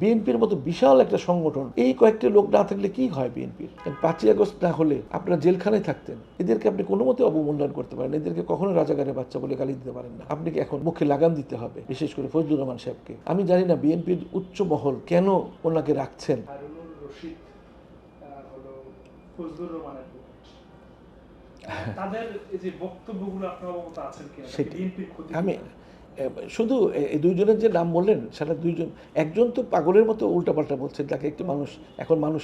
বিএনপির মতো বিশাল একটা সংগঠন এই কয়েকটি লোক না থাকলে কি হয় বিএনপির? পাঁচই আগস্ট না হলে আপনারা জেলখানায় থাকতেন। এদেরকে আপনি কোনো মতে অবমূল্যায়ন করতে পারেন এদেরকে কখনো রাজাগারের বাচ্চা বলে গালি দিতে পারেন না। আপনি কি এখন মুখে লাগাম দিতে হবে? বিশেষ করে ফজলুর রহমান সাহেবকে। আমি জানি না বিএনপির উচ্চ মহল কেন ওনাকে রাখছেন। তাদের যে বক্তব্যগুলো আপনার অবগত আছেন আমি শুধু এই দুইজনের যে নাম বললেন, সেটা দুইজন, একজন তো পাগলের মতো উল্টাপাল্টা বলছে তাকে একটি মানুষ, এখন মানুষ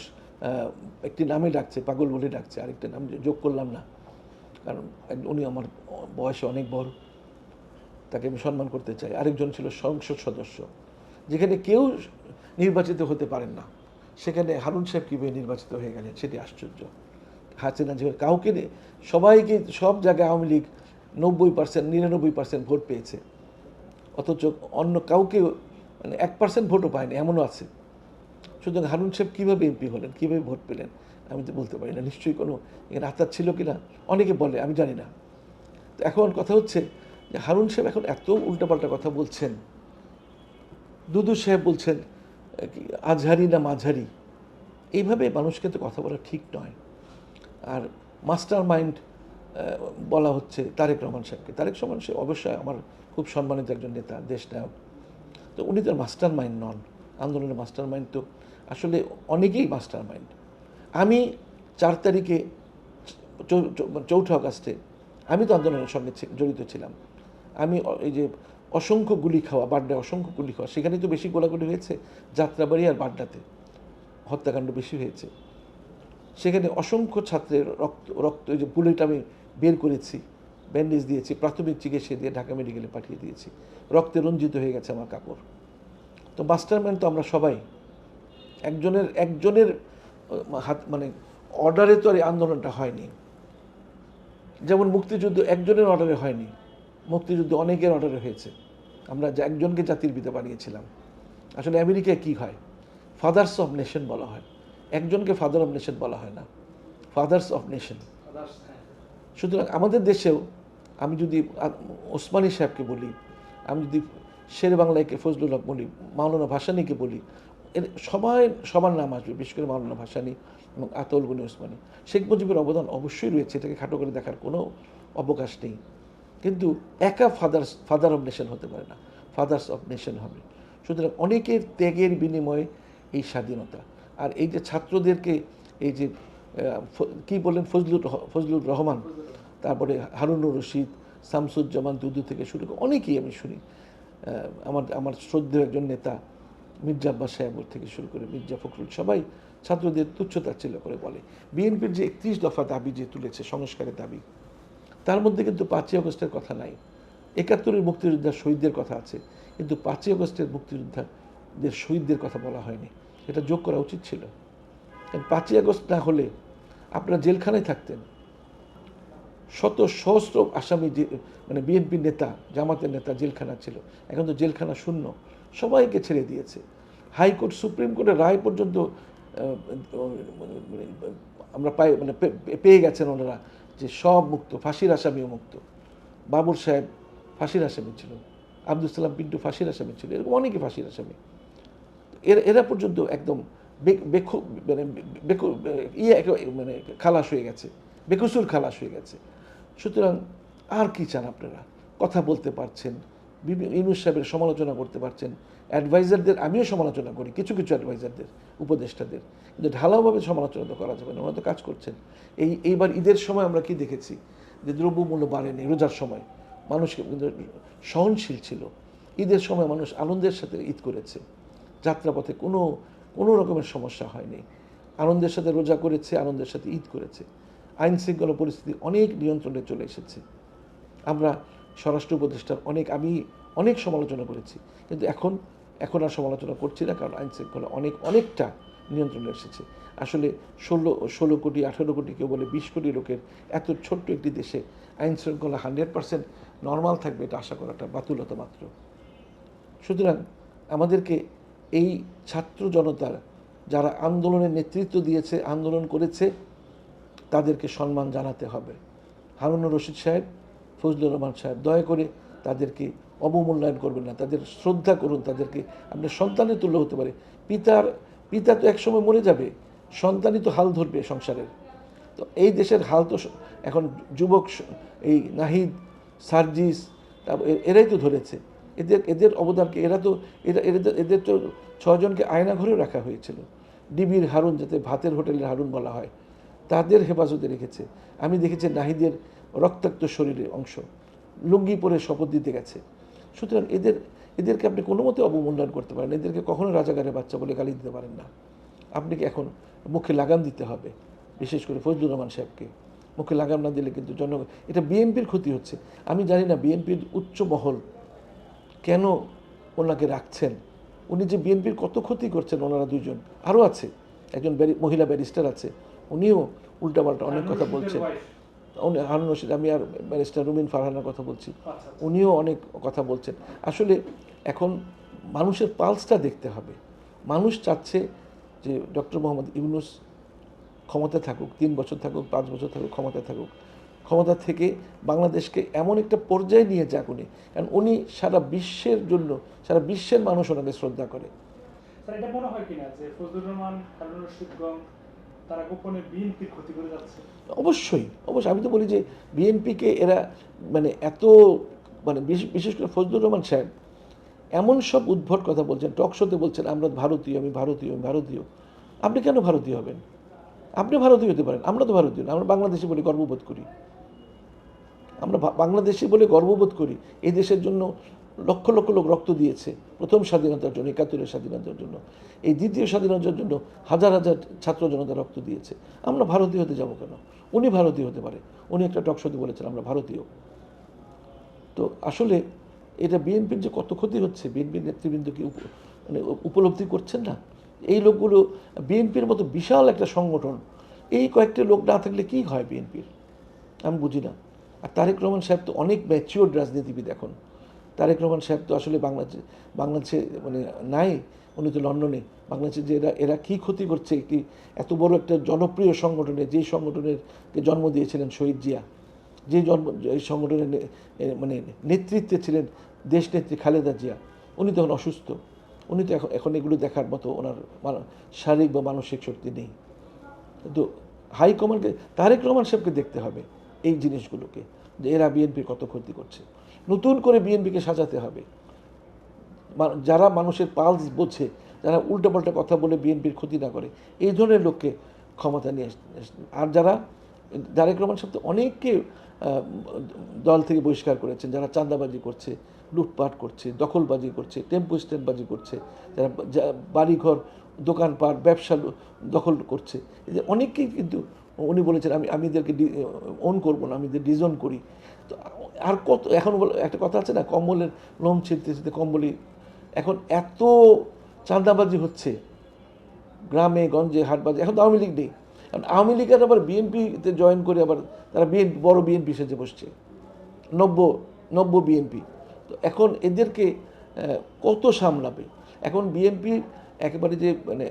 একটি নামে ডাকছে, পাগল বলে ডাকছে, আরেকটা নাম যোগ করলাম না। কারণ উনি আমার বয়সে অনেক বড়, তাকে আমি সম্মান করতে চাই। আরেকজন ছিল সংসদ সদস্য, যেখানে কেউ নির্বাচিত হতে পারেন না। সেখানে হারুন সাহেব কীভাবে নির্বাচিত হয়ে গেলেন, সেটি আশ্চর্য। হাসিনা যে কাউকে সবাইকে সব জায়গায় আওয়ামী লীগ নব্বই পার্সেন্ট নিরানব্বই পার্সেন্ট ভোট পেয়েছে। অথচ অন্য কাউকে মানে এক পার্সেন্ট ভোটও পায়নি, এমনও আছে। সুতরাং হারুন সাহেব কীভাবে এমপি হলেন, কীভাবে ভোট পেলেন, আমি তো বলতে পারি না। নিশ্চয়ই কোনো এখানে আত্মার ছিল কি না অনেকে বলে, আমি জানি না। তো এখন কথা হচ্ছে যে হারুন সাহেব এখন এত উল্টাপাল্টা কথা বলছেন, দুদু সাহেব বলছেন আজহারি না মাঝারি এইভাবে মানুষকে তো কথা বলা ঠিক নয়। আর মাস্টার মাইন্ড বলা হচ্ছে তারেক রহমান সাহেবকে। তারেক রহমান সাহেব অবশ্যই আমার খুব সম্মানিত একজন নেতা, দেশ নায়ক। তো উনি তো মাস্টার মাইন্ড নন, আন্দোলনের মাস্টার মাইন্ড তো আসলে অনেকেই মাস্টার মাইন্ড আমি চার তারিখে চৌ- চৌঠা আগস্টে আমি তো আন্দোলনের সঙ্গে জড়িত ছিলাম। আমি এই যে অসংখ্য গুলি খাওয়া, বাড্ডায় অসংখ্য গুলি খাওয়া, সেখানে তো বেশি গোলাগুলি হয়েছে, যাত্রাবাড়ি আর বাড্ডাতে হত্যাকাণ্ড বেশি হয়েছে। সেখানে অসংখ্য ছাত্রের রক্ত রক্ত, এই যে বুলেট আমি বের করেছি ব্যান্ডেজ দিয়েছি, প্রাথমিক চিকিৎসা দিয়ে ঢাকা মেডিকেলে পাঠিয়ে দিয়েছি। রক্তে রঞ্জিত হয়ে গেছে আমার কাপড়। তো মাস্টারম্যান তো আমরা সবাই। একজনের একজনের হাত মানে অর্ডারে তো আর আন্দোলনটা হয়নি। যেমন মুক্তিযুদ্ধ একজনের অর্ডারে হয়নি, মুক্তিযুদ্ধ অনেকের অর্ডারে হয়েছে। আমরা একজনকে জাতির পিতা বানিয়েছিলাম। আসলে আমেরিকায় কি হয়? ফাদার্স অফ নেশন বলা হয়। একজনকে ফাদার অফ নেশন বলা হয় না। Fathers of nation. সুতরাং আমাদের দেশেও আমি যদি ওসমানী সাহেবকে বলি, আমি যদি শের বাংলাকে ফজলুল হক বলি, মাওলানা ভাসানীকে বলি, এর সবাই সবার নাম আসবে, বিশেষ করে মাওলানা ভাসানী এবং আতল গনি ওসমানী। শেখ মুজিবের অবদান অবশ্যই রয়েছে, এটাকে খাটো করে দেখার কোনো অবকাশ নেই। কিন্তু একা ফাদার্স, ফাদার অফ নেশন হতে পারে না, ফাদার্স অফ নেশন হবে। সুতরাং অনেকের ত্যাগের বিনিময়ে এই স্বাধীনতা। আর এই যে ছাত্রদেরকে, এই যে কি বললেন? ফজলুর ফজলুর রহমান, তারপরে হারুনুর রশিদ, শামসুজ্জামান দুদু থেকে শুরু করে অনেকেই আমি শুনি। আমার আমার শ্রদ্ধেয় একজন নেতা, মির্জা আব্বাস সাহেব থেকে শুরু করে মির্জা ফখরুল, সবাই ছাত্রদের তুচ্ছতাচ্ছিল্য করে বলে। বিএনপির যে একত্রিশ দফা দাবি যে তুলেছে, সংস্কারের দাবি, তার মধ্যে কিন্তু পাঁচই আগস্টের কথা নাই। একাত্তরের মুক্তিযোদ্ধার শহীদদের কথা আছে, কিন্তু পাঁচই আগস্টের মুক্তিযোদ্ধাদের শহীদদের কথা বলা হয়নি। এটা যোগ করা উচিত ছিল। কারণ পাঁচই আগস্ট না হলে আপনারা জেলখানায় থাকতেন। শত সহস্র আসামি মানে বিএনপির নেতা, জামাতের নেতা জেলখানা ছিল। এখন তো জেলখানা শূন্য। সবাইকে ছেড়ে দিয়েছে। হাইকোর্ট, সুপ্রিম কোর্টের রায় পর্যন্ত আমরা পাই মানে পেয়ে গেছেন ওনারা যে সব মুক্ত, ফাঁসির আসামিও মুক্ত। বাবুর সাহেব ফাঁসির আসামি ছিল। আব্দুল সালাম পিন্টু ফাঁসির আসামি ছিল। এরকম অনেকে ফাঁসির আসামি। এরা এরা পর্যন্ত একদম মানে ইয়ে মানে খালাস হয়ে গেছে। বেকসুর খালাস হয়ে গেছে। সুতরাং আর কি চান আপনারা? কথা বলতে পারছেন ইউনুস সাহেবের সমালোচনা করতে পারছেন, অ্যাডভাইজারদের, আমিও সমালোচনা করি, কিছু কিছু অ্যাডভাইজারদের, উপদেষ্টাদের। কিন্তু ঢালাওভাবে সমালোচনা তো করা যাবে না ওরা তো কাজ করছেন। এই, এইবার ঈদের সময় আমরা কি দেখেছি? যে দ্রব্যমূল্য বাড়েনি, রোজার সময়। মানুষ কিন্তু সহনশীল ছিল। ঈদের সময় মানুষ আনন্দের সাথে ঈদ করেছে। যাত্রাপথে কোনো কোনো রকমের সমস্যা হয়নি। আনন্দের সাথে রোজা করেছে, আনন্দের সাথে ঈদ করেছে। আইন শৃঙ্খলা পরিস্থিতি অনেক নিয়ন্ত্রণে চলে এসেছে। আমরা স্বরাষ্ট্র উপদেষ্টার অনেক, আমি অনেক সমালোচনা করেছি। কিন্তু এখন এখন আর সমালোচনা করছি না কারণ আইন শৃঙ্খলা অনেক, অনেকটা নিয়ন্ত্রণে এসেছে। আসলে ষোলো ষোলো কোটি, আঠেরো কোটি কেউ বলে বিশ কোটি লোকের এত ছোট্ট একটি দেশে আইন শৃঙ্খলা হান্ড্রেড পার্সেন্ট নর্মাল থাকবে এটা আশা করাটা বাতুলতা মাত্র। সুতরাং আমাদেরকে এই ছাত্র জনতার যারা আন্দোলনের নেতৃত্ব দিয়েছে, আন্দোলন করেছে, তাদেরকে সম্মান জানাতে হবে। হারুনুর রশিদ সাহেব, ফজলুর রহমান সাহেব, দয়া করে তাদেরকে অবমূল্যায়ন করবেন না, তাদের শ্রদ্ধা করুন, তাদেরকে আপনার সন্তানের তুল্য হতে পারে। পিতার, পিতা তো একসময় মরে যাবে, সন্তানই তো হাল ধরবে সংসারের। তো এই দেশের হাল তো এখন যুবক এই নাহিদ, সার্জিস এরাই তো ধরেছে। এদের এদের অবদানকে, এরা তো, এরা এদের এদের তো ছজনকে আয়না ঘরেও রাখা হয়েছিল। ডিবির হারুন যাতে ভাতের হোটেলের হারুন বলা হয়, তাদের হেফাজতে রেখেছে। আমি দেখেছি নাহিদের রক্তাক্ত শরীরের অংশ। লুঙ্গি পরে শপথ দিতে গেছে। সুতরাং এদের, এদেরকে আপনি কোনো মতে অবমূল্যায়ন করতে পারেন এদেরকে কখনো রাজাগারে বাচ্চা বলে গালি দিতে পারেন না। আপনি কি এখন মুখে লাগাম দিতে হবে, বিশেষ করে ফজলুর রহমান সাহেবকে। মুখে লাগাম না দিলে কিন্তু জনগণ, এটা বিএনপির ক্ষতি হচ্ছে। আমি জানি না বিএনপির উচ্চ মহল কেন ওনাকে রাখছেন? উনি যে বিএনপির কত ক্ষতি করছেন ওনারা দুজন আরও আছে। একজন ব্যারি- মহিলা ব্যারিস্টার আছে। উনিও উল্টাপাল্টা অনেক কথা বলছেন। উনি হারুন রশিদ আমি আর ব্যারিস্টার রুমিন ফারহানার কথা বলছি। আচ্ছা উনিও অনেক কথা বলছেন। আসলে এখন মানুষের পালসটা দেখতে হবে। মানুষ চাচ্ছে যে ডক্টর মোহাম্মদ ইউনুস ক্ষমতা থাকুক তিন বছর থাকুক পাঁচ বছর থাকুক ক্ষমতায় থাকুক। ক্ষমতা থেকে বাংলাদেশকে এমন একটা পর্যায়ে নিয়ে যাক উনি। কারণ উনি সারা বিশ্বের জন্য সারা বিশ্বের মানুষ ওনাকে শ্রদ্ধা করে। এটা মনে হয় কিনা যে ফজলুর রহমান হারুন রশিদ গং তারা গোপনে বিএনপির ক্ষতি করে যাচ্ছে? অবশ্যই অবশ্যই। আমি তো বলি যে বিএনপিকে এরা মানে এত মানে বিশেষ- করে ফজলুর রহমান সাহেব এমন সব উদ্ভট কথা বলছেন টক শোতে বলছেন আমরা ভারতীয় আমি ভারতীয় আমি ভারতীয়। আপনি কেন ভারতীয় হবেন? আপনি ভারতীয় হতে পারেন আমরা তো ভারতীয় না আমরা বাংলাদেশি বলে গর্ববোধ করি। আমরা বাংলাদেশি বলে গর্ববোধ করি, এই দেশের জন্য লক্ষ লক্ষ লোক রক্ত দিয়েছে, প্রথম স্বাধীনতার জন্য, একাত্তরের স্বাধীনতার জন্য। এই দ্বিতীয় স্বাধীনতার জন্য হাজার হাজার ছাত্র জনতা রক্ত দিয়েছে। আমরা ভারতীয় হতে যাব কেন? উনি ভারতীয় হতে পারে। উনি একটা টকশোতে বলেছেন, আমরা ভারতীয়। তো আসলে এটা বিএনপির যে কত ক্ষতি হচ্ছে বিএনপির নেতৃবৃন্দ কি মানে উপলব্ধি করছেন না? এই লোকগুলো, বিএনপির মতো বিশাল একটা সংগঠন, এই কয়েকটি লোক না থাকলে কি হয় বিএনপির? আমি বুঝি না। আর তারেক রহমান সাহেব তো অনেক ম্যাচিওর রাজনীতিবিদ এখন। তারেক রহমান সাহেব তো আসলে বাংলাদেশে বাংলাদেশে মানে নাই, উনি তো লন্ডনে। বাংলাদেশে যে এরা এরা কী ক্ষতি করছে একটি এত বড় একটা জনপ্রিয় সংগঠনে যেই সংগঠনের জন্ম দিয়েছিলেন শহীদ জিয়া, যে জন্ম সংগঠনের মানে নেতৃত্বে ছিলেন দেশ নেত্রী খালেদা জিয়া, উনি তখন অসুস্থ। উনি তো এখন এখন এগুলো দেখার মতো ওনার শারীরিক বা মানসিক শক্তি নেই। কিন্তু হাইকমান্ডকে তারেক রহমান সাহেবকে দেখতে হবে। এই জিনিসগুলোকে যে এরা বিএনপির কত ক্ষতি করছে। নতুন করে বিএনপিকে সাজাতে হবে। যারা মানুষের পালস বোঝে, যারা উল্টাপাল্টা কথা বলে বিএনপির ক্ষতি না করে, এই ধরনের লোককে ক্ষমতা নিয়ে আর যারা তারেক রহমান সাহেব তো অনেককে দল থেকে বহিষ্কার করেছেন, যারা চাঁদাবাজি করছে, লুটপাট করছে, দখলবাজি করছে, টেম্পো স্ট্যান্ডবাজি করছে, যারা বাড়িঘর, দোকানপাট, ব্যবসা দখল করছে, এদের অনেককেই কিন্তু উনি বলেছেন, আমি আমি এদেরকে অন করব না, আমি এদের ডিজন করি। তো আর কত, এখন একটা কথা আছে না, কম্বলের লোম ছিঁড়তে ছিঁড়তে কম্বলই, এখন এত চাঁদাবাজি হচ্ছে, গ্রামে, গঞ্জে হাটবাজে এখন তো আওয়ামী লীগ নেই। কারণ আওয়ামী লীগের আবার বিএনপিতে জয়েন করে আবার তারা বিএনপি, বড় বিএনপি সেজে বসছে, নব্য নব্য বিএনপি। তো এখন এদেরকে কত সামলাবে? এখন বিএনপি একেবারে যে মানে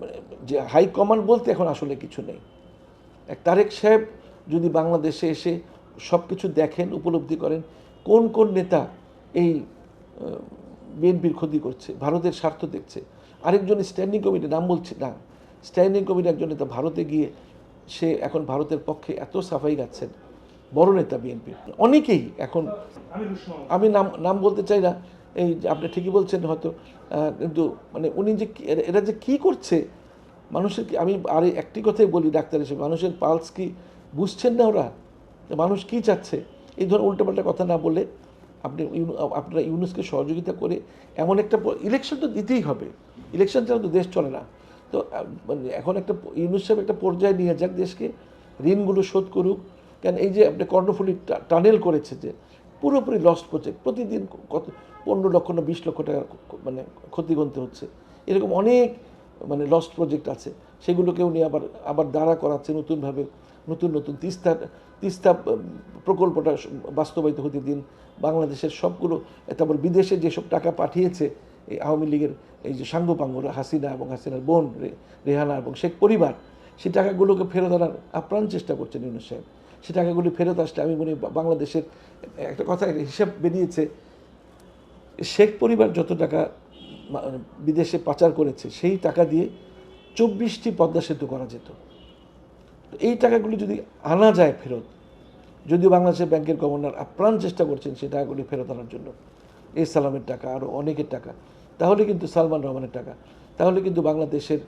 মানে যে হাইকমান্ড বলতে এখন আসলে কিছু নেই। এক তারেক সাহেব যদি বাংলাদেশে এসে সব কিছু দেখেন, উপলব্ধি করেন, কোন কোন নেতা এই বিএনপির ক্ষতি করছে, ভারতের স্বার্থ দেখছে? আরেকজন স্ট্যান্ডিং কমিটি নাম বলছে, না। স্ট্যান্ডিং কমিটি একজন নেতা ভারতে গিয়ে, সে এখন ভারতের পক্ষে এত সাফাই গাচ্ছেন। বড় নেতা বিএনপির অনেকেই এখন, আমি নাম নাম বলতে চাই না, এই আপনি ঠিকই বলছেন হয়তো কিন্তু মানে উনি যে এরা যে কি করছে মানুষের কি আমি আর একটি কথাই বলি ডাক্তার হিসেবে, মানুষের পালস কি বুঝছেন না ওরা? মানুষ কি চাচ্ছে? এই ধরনের উল্টোপাল্টা কথা না বলে আপনি আপনারা ইউনুসকে সহযোগিতা করে এমন একটা ইলেকশন তো দিতেই হবে। ইলেকশন ছাড়া তো দেশ চলে না। তো মানে এখন একটা ইউনুস একটা পর্যায়ে নিয়ে যাক দেশকে, ঋণগুলো শোধ করুক। কেন এই যে আপনি কর্ণফুলি টানেল করেছে যে পুরোপুরি লস্ট প্রজেক্ট প্রতিদিন কত পনেরো লক্ষ না বিশ লক্ষ টাকা মানে ক্ষতি গুনতে হচ্ছে। এরকম অনেক মানে লস্ট প্রজেক্ট আছে সেগুলোকে উনি আবার আবার দাঁড়া করাচ্ছে নতুনভাবে, নতুন নতুন তিস্তা তিস্তা প্রকল্পটা বাস্তবায়িত হতে দিন বাংলাদেশের সবগুলো, তারপর বিদেশে যেসব টাকা পাঠিয়েছে, এই আওয়ামী লীগের এই যে সাঙ্গপাঙ্গরা হাসিনা এবং হাসিনার বোন রেহানা এবং শেখ পরিবার সেই টাকাগুলোকে ফেরত আনার আপ্রাণ চেষ্টা করছেন ইউনুস সাহেব। সে টাকাগুলি ফেরত আসলে আমি মনে, বাংলাদেশের, একটা কথা হিসাব বেরিয়েছে, শেখ পরিবার যত টাকা বিদেশে পাচার করেছে, সেই টাকা দিয়ে চব্বিশটি পদ্মা সেতু করা যেত। এই টাকাগুলি যদি আনা যায় ফেরত, যদিও বাংলাদেশের ব্যাংকের গভর্নর আপ্রাণ চেষ্টা করছেন সেই টাকাগুলি ফেরত আনার জন্য এই সালামের টাকা, আরও অনেকের টাকা, তাহলে কিন্তু সালমান রহমানের টাকা, তাহলে কিন্তু বাংলাদেশের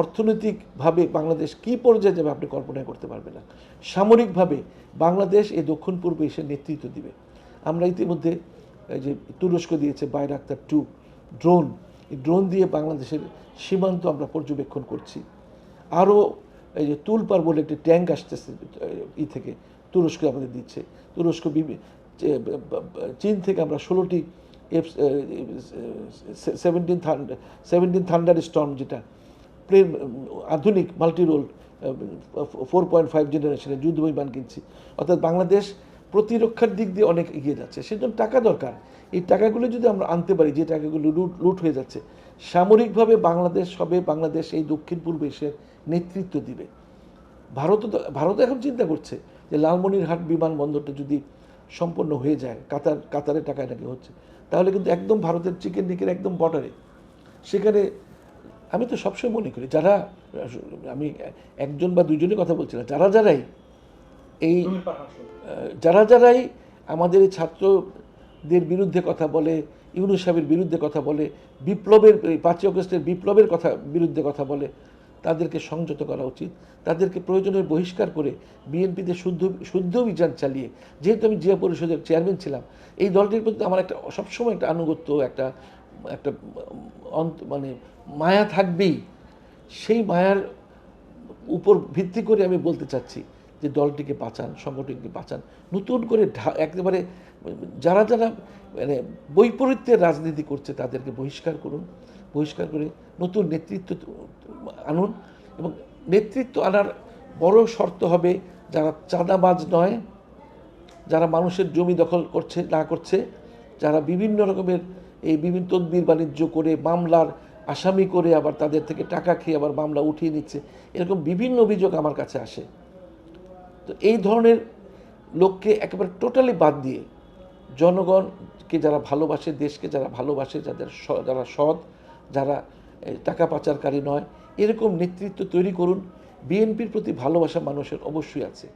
অর্থনৈতিকভাবে বাংলাদেশ কী পর্যায়ে যাবে আপনি কল্পনা করতে পারবেন না। সামরিকভাবে বাংলাদেশ এই দক্ষিণ পূর্ব এশিয়ার নেতৃত্ব দিবে। আমরা ইতিমধ্যে এই যে তুরস্ক দিয়েছে বাইরাক্তার টু ড্রোন, এই ড্রোন দিয়ে বাংলাদেশের সীমান্ত আমরা পর্যবেক্ষণ করছি। আরও এই যে তুলপার বলে একটি ট্যাঙ্ক আসতেছে, ই থেকে তুরস্ক আমাদের দিচ্ছে। তুরস্ক চীন থেকে আমরা ষোলোটি F seventeen thunder seventeen thunder storm যেটা, প্লেন, আধুনিক multi role four point five জেনারেশনের যুদ্ধ বিমান কিনছি। অর্থাৎ বাংলাদেশ প্রতিরক্ষার দিক দিয়ে অনেক এগিয়ে যাচ্ছে। সেজন্য টাকা দরকার। এই টাকাগুলো যদি আমরা আনতে পারি, যে টাকাগুলো লুট লুট হয়ে যাচ্ছে, সামরিকভাবে বাংলাদেশ হবে, বাংলাদেশ এই দক্ষিণ পূর্ব এশিয়ার নেতৃত্ব দিবে। ভারত ভারত এখন চিন্তা করছে যে লালমনিরহাট বিমানবন্দরটা যদি সম্পন্ন হয়ে যায়, কাতার কাতারের টাকায় নাকি হচ্ছে, তাহলে কিন্তু একদম ভারতের চিকেন ডিকের একদম বর্ডারে। সেখানে আমি তো সবসময় মনে করি, যারা, আমি একজন বা দুজনের কথা বলছি না, যারা যারাই এই যারা যারাই আমাদের ছাত্রদের বিরুদ্ধে কথা বলে ইউনুস সাহেবের বিরুদ্ধে কথা বলে বিপ্লবের এই পাঁচই অগস্টের বিপ্লবের কথা বিরুদ্ধে কথা বলে তাদেরকে সংযত করা উচিত। তাদেরকে প্রয়োজনের বহিষ্কার করে বিএনপিতে শুদ্ধ শুদ্ধ অভিযান চালিয়ে যেহেতু আমি জিয়া পরিষদের চেয়ারম্যান ছিলাম এই দলটির প্রতি আমার একটা সবসময় একটা আনুগত্য একটা একটা অন্ত- মানে মায়া থাকবেই। সেই মায়ার উপর ভিত্তি করে আমি বলতে চাচ্ছি। যে দলটিকে বাঁচান, সংগঠনকে বাঁচান, নতুন করে একেবারে যারা যারা মানে বৈপরীত্যের রাজনীতি করছে তাদেরকে বহিষ্কার করুন, বহিষ্কার করে নতুন নেতৃত্ব আনুন এবং নেতৃত্ব আনার বড় শর্ত হবে যারা চাঁদাবাজ নয়, যারা মানুষের জমি দখল করছে, না করছে, যারা বিভিন্ন রকমের এই বিভিন্ন তদবির বাণিজ্য করে মামলার আসামি করে আবার তাদের থেকে টাকা খেয়ে আবার মামলা উঠিয়ে নিচ্ছে, এরকম বিভিন্ন অভিযোগ আমার কাছে আসে। তো এই ধরনের লোককে একেবারে টোটালি বাদ দিয়ে জনগণকে যারা ভালোবাসে, দেশকে যারা ভালোবাসে, যাদের যারা সৎ, যারা টাকা পাচারকারী নয়, এরকম নেতৃত্ব তৈরি করুন। বিএনপির প্রতি ভালোবাসা মানুষের অবশ্যই আছে।